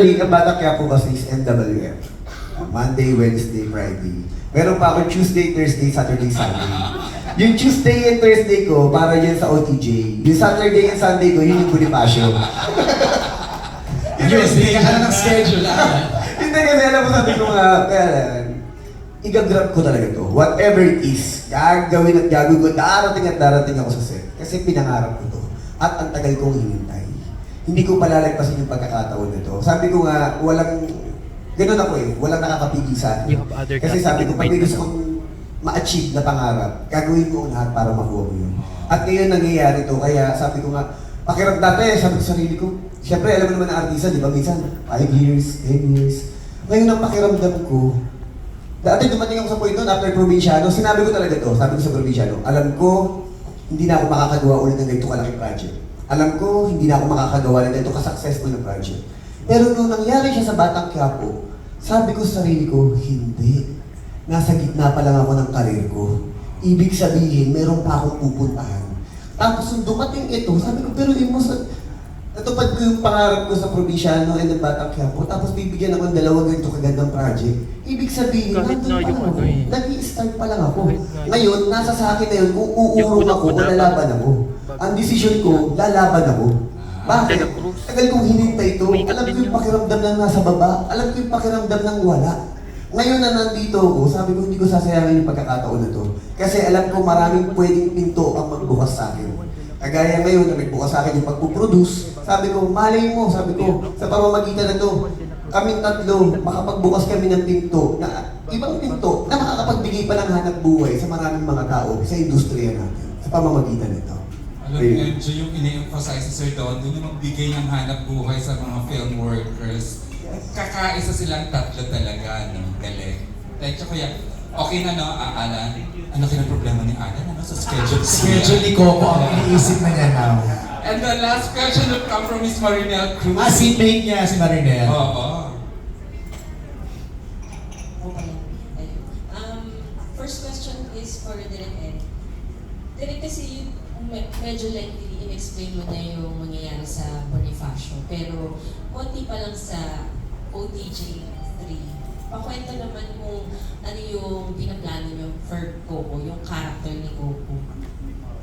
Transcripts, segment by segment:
Actually, ang bata kaya po kasi is NWF. Uh, Monday, Wednesday, Friday. Meron pa ako Tuesday, Thursday, Saturday, Sunday. Yung Tuesday and Thursday ko, para yan sa OTJ. Yung Saturday and Sunday ko, yun yung Bonifacio. Ka na ng schedule ah. Hindi kasi alam mo sabi ko nga, kaya igagrab ko talaga to. Whatever it is, gagawin at gagawin ko, darating at darating ako sa set. Kasi pinangarap ko to. At ang tagal kong hinintay. Hindi ko palalagpasin yung pagkakataon nito. Sabi ko nga, walang, ganun ako eh, walang nakakapigil sa akin. Kasi sabi ko, pag gusto kong ma-achieve na pangarap, gagawin ko ang lahat para makuha ko yun. At ngayon nangyayari to, kaya sabi ko nga, pakiram dati, sabi ko sa sarili ko, Siyempre, alam mo naman na artista, di ba? Minsan, 5 years, 10 years. Ngayon ang pakiramdam ko, dati dumating ako sa point noon after probinsyano, sinabi ko talaga to, sabi ko sa probinsyano, alam ko, hindi na ako makakagawa ulit ng ganito kalaking project. Alam ko, hindi na ako makakagawa ng ganito ka-successful na project. Pero nung nangyari siya sa Batang Quiapo, sabi ko sa sarili ko, hindi. Nasa gitna pa lang ako ng karir ko. Ibig sabihin, meron pa akong pupuntahan. Tapos nung dumating ito, sabi ko, pero mo sa... Natupad ko yung pangarap ko sa probinsyano and ng Batang Quiapo, tapos bibigyan ako ng dalawang ganito kagandang project. Ibig sabihin, Kahit nandun na pa yung lang ako. ano eh. Nag-i-start pa lang ako. Kahit na- Ngayon, nasa sa akin na yun, kung Yung uurong ako, lalaban ako. Ang decision ko, lalaban ako. Bakit? Ted Cruz. Tagal kong hinintay ito. Alam ko yung yun. pakiramdam ng nasa baba. Alam ko yung pakiramdam ng wala. Ngayon na nandito ako, sabi ko hindi ko sasayangin yung pagkakataon na to. Kasi alam ko maraming pwedeng pinto ang magbukas sa akin. Kagaya ngayon na nagbukas sa akin yung pagpuproduce, sabi ko, malay mo, sabi ko, sa pamamagitan na to, kaming tatlo, makapagbukas kami ng pinto, na ibang pinto, na makakapagbigay pa ng hanap buhay sa maraming mga tao sa industriya natin, sa pamamagitan nito. Alam mo, medyo yung ini-emphasize sa Sir Don, doon yung magbigay ng hanap buhay sa mga film workers. Kakaisa silang tatlo talaga, no? Galing. Thank you, Kuya. Okay na, no, ah, Alan? Ano kaya problema ni Alan? Ano sa schedule? Schedule ni Coco ang iniisip na niya now. And the last question will come from Miss Marinelle Cruz. Ah, seatmate niya si Marinette. Oo. Okay. Ayun. Um, first question is for Direk Ed. Direk kasi you, me- medyo lengthy in-explain mo na yung mangyayari sa Bonifacio. Pero konti pa lang sa OTJ 3. Pakwento naman kung ano yung pinaplano nyo for Coco, yung character ni Coco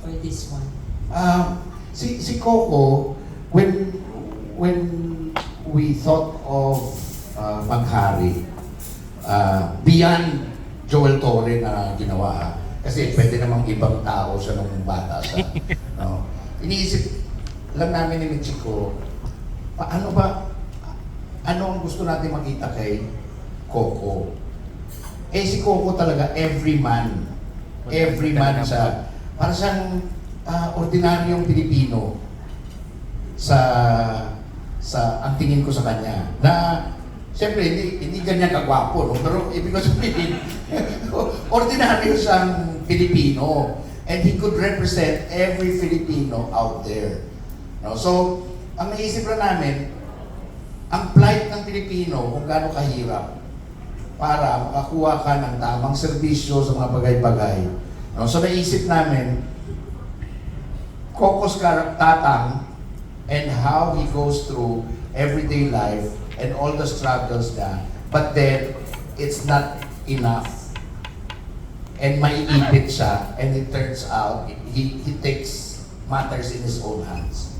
for this one. Um, si si Coco, when when we thought of uh, Maghari, uh, beyond Joel Torre na ginawa, ah, kasi pwede namang ibang tao siya nung bata siya. no? Iniisip lang namin ni Michiko, paano ba, ano ang gusto natin makita kay Coco? Eh si Coco talaga, every man. Every man siya. Para siyang ah, ordinaryong Pilipino sa sa ang tingin ko sa kanya na siyempre hindi hindi ganyan kagwapo no pero ibig ko sabihin ordinaryo siyang Pilipino and he could represent every Filipino out there no so ang naisip lang namin ang plight ng Pilipino kung gaano kahirap para makakuha ka ng tamang serbisyo sa mga bagay-bagay. No? So naisip namin, kar- tatang and how he goes through everyday life and all the struggles na. But then, it's not enough. And maiipit siya and it turns out he, he takes matters in his own hands.